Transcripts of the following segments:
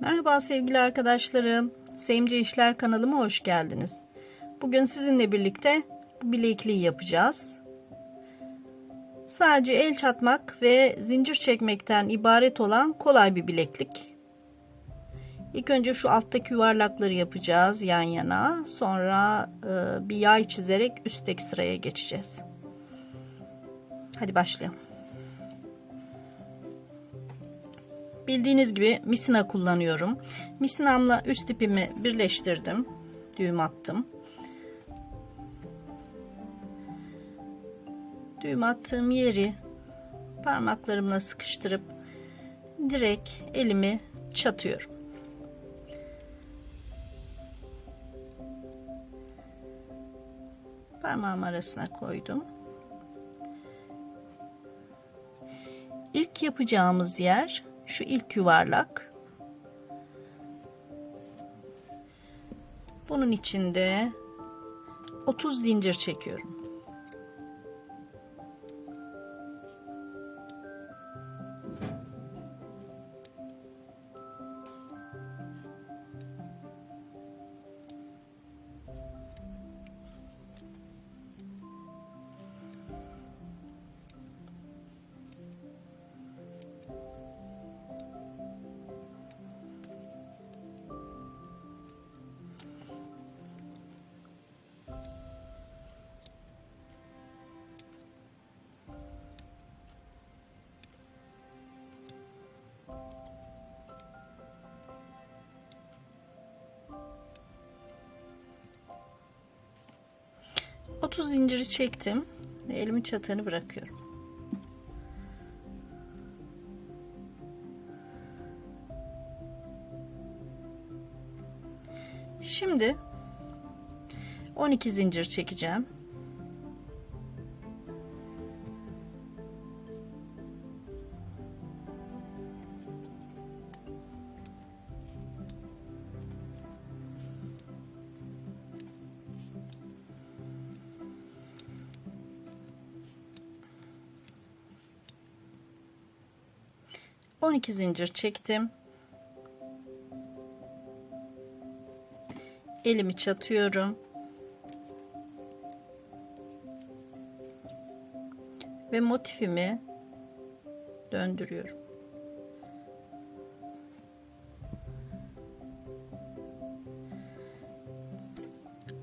Merhaba sevgili arkadaşlarım. Sevimce İşler kanalıma hoş geldiniz. Bugün sizinle birlikte bilekliği yapacağız. Sadece el çatmak ve zincir çekmekten ibaret olan kolay bir bileklik. İlk önce şu alttaki yuvarlakları yapacağız yan yana. Sonra e, bir yay çizerek üstteki sıraya geçeceğiz. Hadi başlayalım. Bildiğiniz gibi misina kullanıyorum. Misinamla üst ipimi birleştirdim. Düğüm attım. Düğüm attığım yeri parmaklarımla sıkıştırıp direkt elimi çatıyorum. Parmağım arasına koydum. İlk yapacağımız yer şu ilk yuvarlak. Bunun içinde 30 zincir çekiyorum. Otuz zinciri çektim ve elimin çatığını bırakıyorum. Şimdi 12 zincir çekeceğim. On iki zincir çektim. elimi çatıyorum. Ve motifimi döndürüyorum.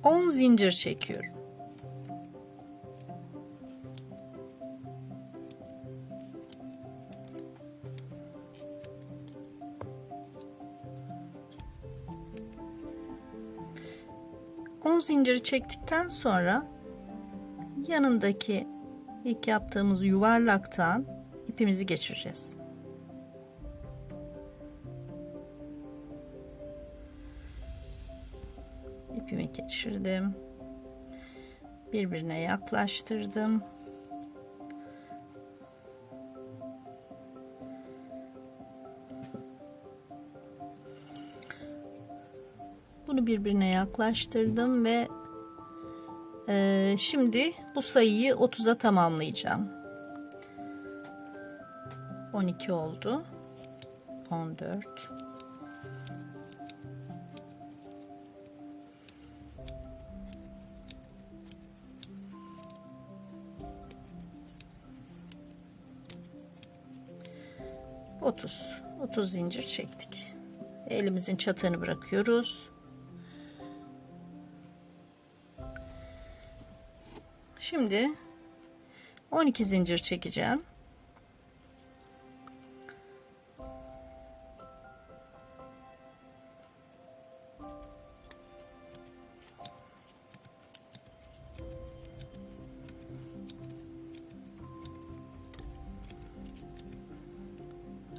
On zincir çekiyorum. Zinciri çektikten sonra yanındaki ilk yaptığımız yuvarlaktan ipimizi geçireceğiz. İpimi geçirdim. Birbirine yaklaştırdım. Birbirine yaklaştırdım ve e, şimdi bu sayıyı 30'a tamamlayacağım. 12 oldu. 14 30 30 zincir çektik. Elimizin çatığını bırakıyoruz. Şimdi 12 zincir çekeceğim.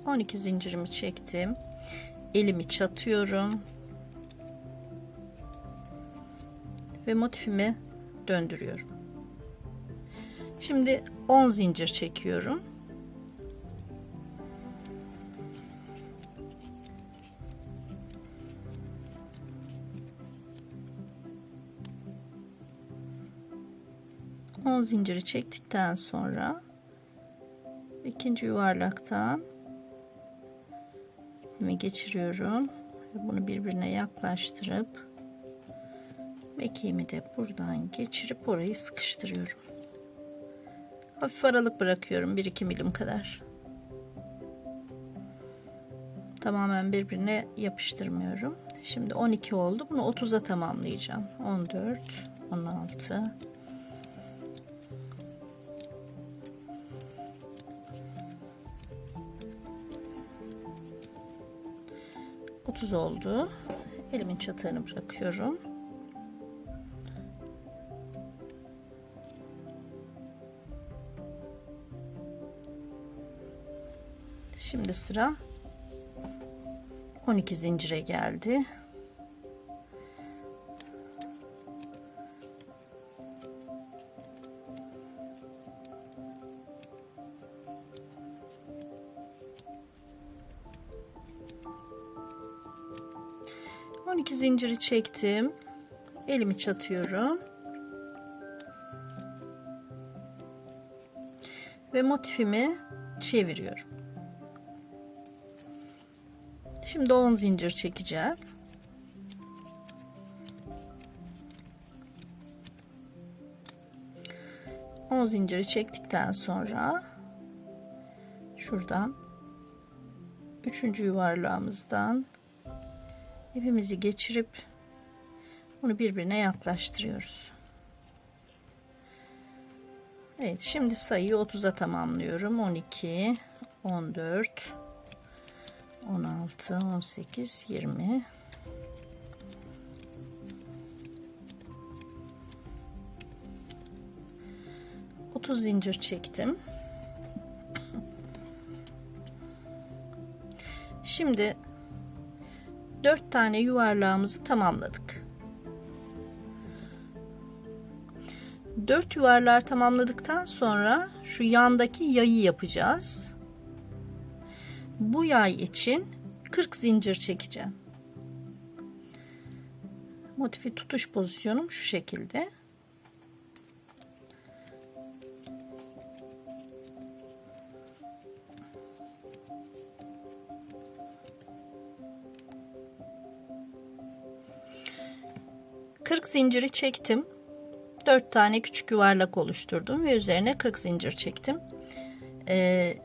On iki zincirimi çektim. Elimi çatıyorum. Ve motifimi döndürüyorum. Şimdi 10 zincir çekiyorum. On zinciri çektikten sonra ikinci yuvarlaktan ipimi geçiriyorum bunu birbirine yaklaştırıp mekiğimi de buradan geçirip orayı sıkıştırıyorum. Hafif aralık bırakıyorum 1-2 milim kadar. Tamamen birbirine yapıştırmıyorum. Şimdi 12 oldu. Bunu 30'a tamamlayacağım. 14, 16, 30 oldu. Elimin çatığını bırakıyorum. Şimdi sıra 12 zincire geldi. On iki zinciri çektim. Elimi çatıyorum. Ve motifimi çeviriyorum. Şimdi 10 zincir çekeceğim. On zinciri çektikten sonra şuradan üçüncü yuvarlağımızdan ipimizi geçirip bunu birbirine yaklaştırıyoruz. Evet şimdi sayıyı 30'a tamamlıyorum. 12 14 16 18 20 30 zincir çektim. Şimdi 4 tane yuvarlağımızı tamamladık. 4 yuvarlar tamamladıktan sonra şu yandaki yayı yapacağız. Bu yay için 40 zincir çekeceğim. Motifi tutuş pozisyonum şu şekilde. Zinciri çektim. 4 tane küçük yuvarlak oluşturdum ve üzerine 40 zincir çektim. Ee,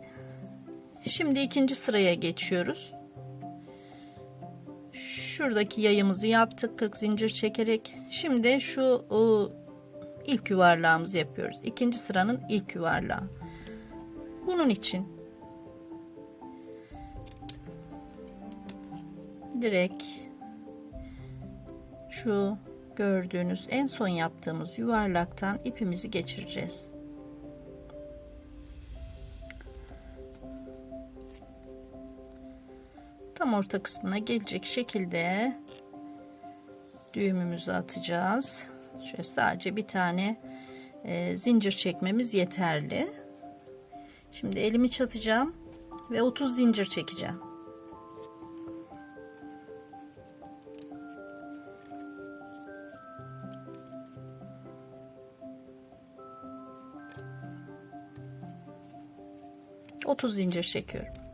şimdi ikinci sıraya geçiyoruz. Şuradaki yayımızı yaptık 40 zincir çekerek. Şimdi şu ilk yuvarlağımızı yapıyoruz. İkinci sıranın ilk yuvarlağı. Bunun için direkt şu gördüğünüz en son yaptığımız yuvarlaktan ipimizi geçireceğiz. Tam orta kısmına gelecek şekilde düğümümüzü atacağız. Şöyle sadece bir tane e, zincir çekmemiz yeterli. Şimdi elimi çatacağım ve 30 zincir çekeceğim. 30 zincir çekiyorum.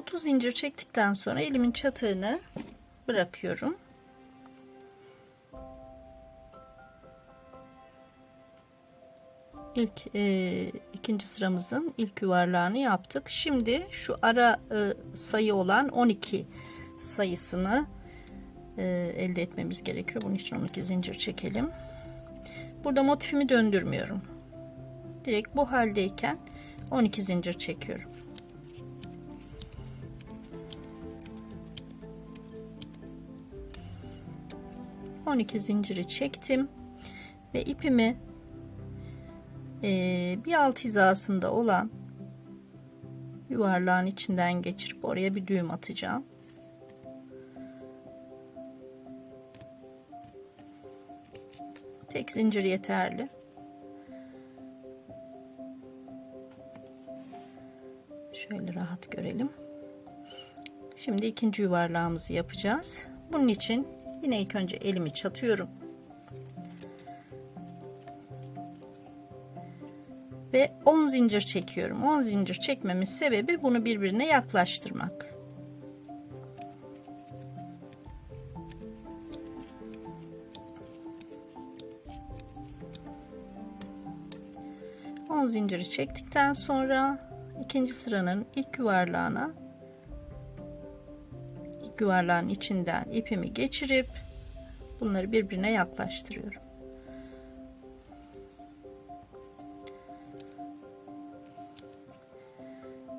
Otuz zincir çektikten sonra elimin çatığını bırakıyorum. ilk e, ikinci sıramızın ilk yuvarlağını yaptık. Şimdi şu ara e, sayı olan 12 sayısını e, elde etmemiz gerekiyor. Bunun için 12 zincir çekelim. Burada motifimi döndürmüyorum. Direkt bu haldeyken 12 zincir çekiyorum. On iki zinciri çektim ve ipimi e, bir alt hizasında olan yuvarlağın içinden geçirip oraya bir düğüm atacağım. Tek zincir yeterli. Şöyle rahat görelim. Şimdi ikinci yuvarlağımızı yapacağız. Bunun için yine ilk önce elimi çatıyorum. Ve 10 zincir çekiyorum. 10 zincir çekmemin sebebi bunu birbirine yaklaştırmak. Zinciri çektikten sonra ikinci sıranın ilk yuvarlağına ilk yuvarlağın içinden ipimi geçirip bunları birbirine yaklaştırıyorum.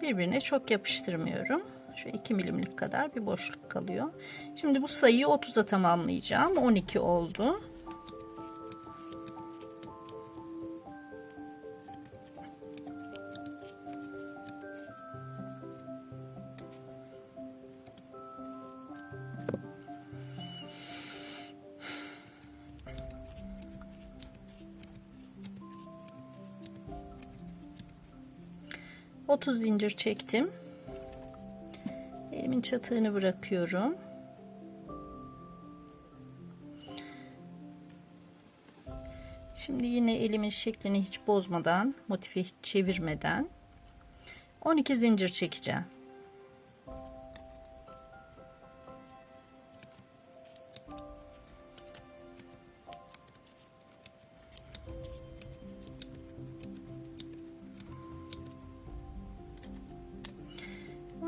birbirine çok yapıştırmıyorum. Şu 2 milimlik kadar bir boşluk kalıyor. Şimdi bu sayıyı 30'a tamamlayacağım. 12 oldu. Otuz zincir çektim. Elimin çatığını bırakıyorum. Şimdi yine elimin şeklini hiç bozmadan, motifi hiç çevirmeden 12 zincir çekeceğim.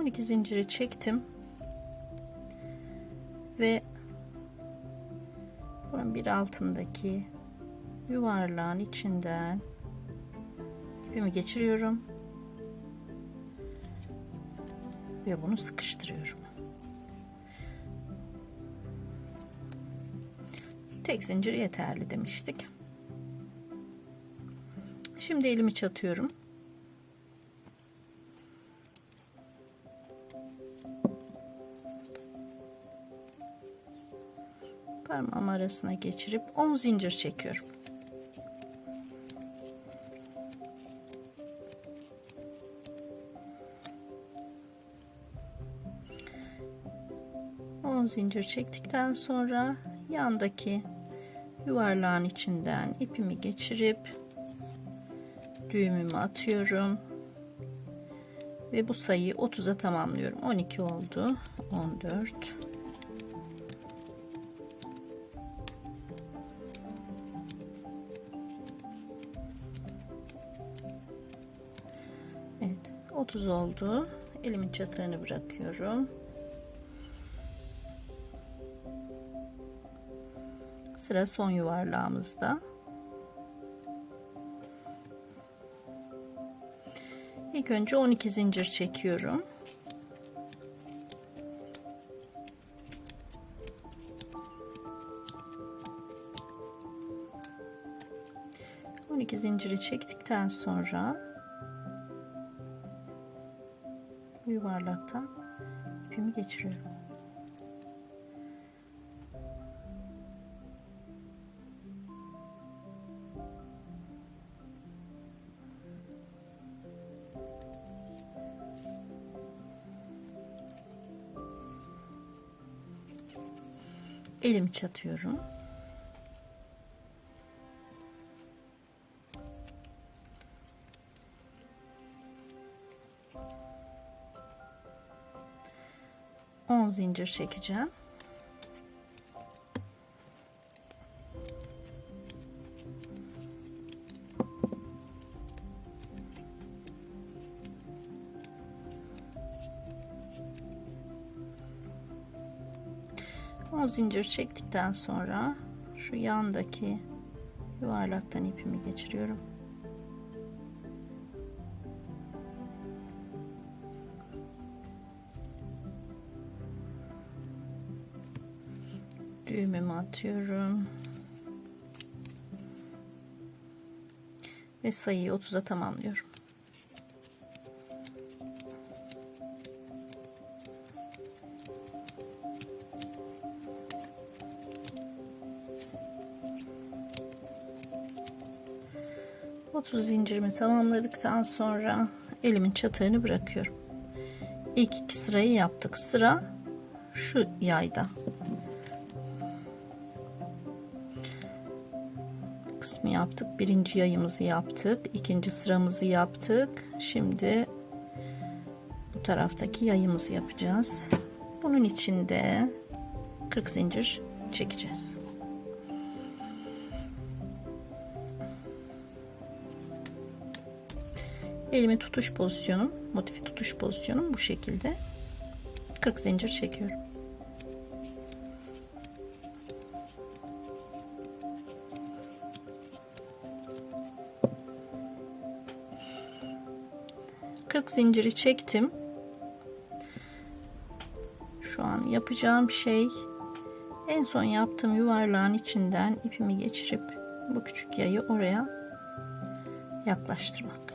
On iki zinciri çektim ve bunun bir altındaki yuvarlağın içinden ipimi geçiriyorum ve bunu sıkıştırıyorum. Tek zincir yeterli demiştik. Şimdi elimi çatıyorum. Parmağım arasına geçirip 10 zincir çekiyorum. On zincir çektikten sonra yandaki yuvarlağın içinden ipimi geçirip düğümümü atıyorum. Ve bu sayıyı 30'a tamamlıyorum. 12 oldu. 14 30 oldu. Elimin çatığını bırakıyorum. Sıra son yuvarlağımızda. İlk önce 12 zincir çekiyorum. Zinciri çektikten sonra yuvarlaktan ipimi geçiriyorum. elimi çatıyorum. Zincir çekeceğim. On zincir çektikten sonra şu yandaki yuvarlaktan ipimi geçiriyorum. Düğümümü atıyorum. Ve sayıyı 30'a tamamlıyorum. Otuz zincirimi tamamladıktan sonra elimin çatığını bırakıyorum. İlk iki sırayı yaptık. Sıra şu yayda. Yaptık. Birinci yayımızı yaptık. ikinci sıramızı yaptık. Şimdi bu taraftaki yayımızı yapacağız. Bunun içinde 40 zincir çekeceğiz. Elimi tutuş pozisyonum, motifi tutuş pozisyonum bu şekilde. 40 zincir çekiyorum. Zinciri çektim. Şu an yapacağım şey en son yaptığım yuvarlağın içinden ipimi geçirip bu küçük yayı oraya yaklaştırmak.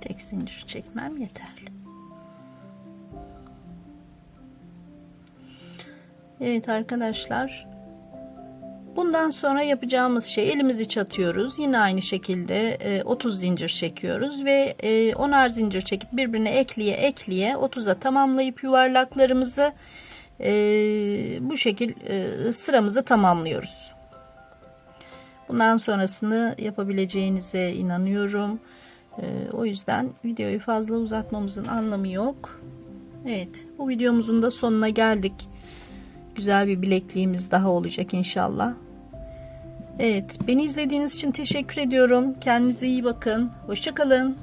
Tek zincir çekmem yeterli. Evet arkadaşlar. Bundan sonra yapacağımız şey elimizi çatıyoruz. Yine aynı şekilde 30 zincir çekiyoruz ve 10'ar zincir çekip birbirine ekleye ekleye 30'a tamamlayıp yuvarlaklarımızı bu şekil sıramızı tamamlıyoruz. Bundan sonrasını yapabileceğinize inanıyorum. O yüzden videoyu fazla uzatmamızın anlamı yok. Evet bu videomuzun da sonuna geldik. Güzel bir bilekliğimiz daha olacak inşallah. Evet beni izlediğiniz için teşekkür ediyorum. Kendinize iyi bakın. Hoşçakalın.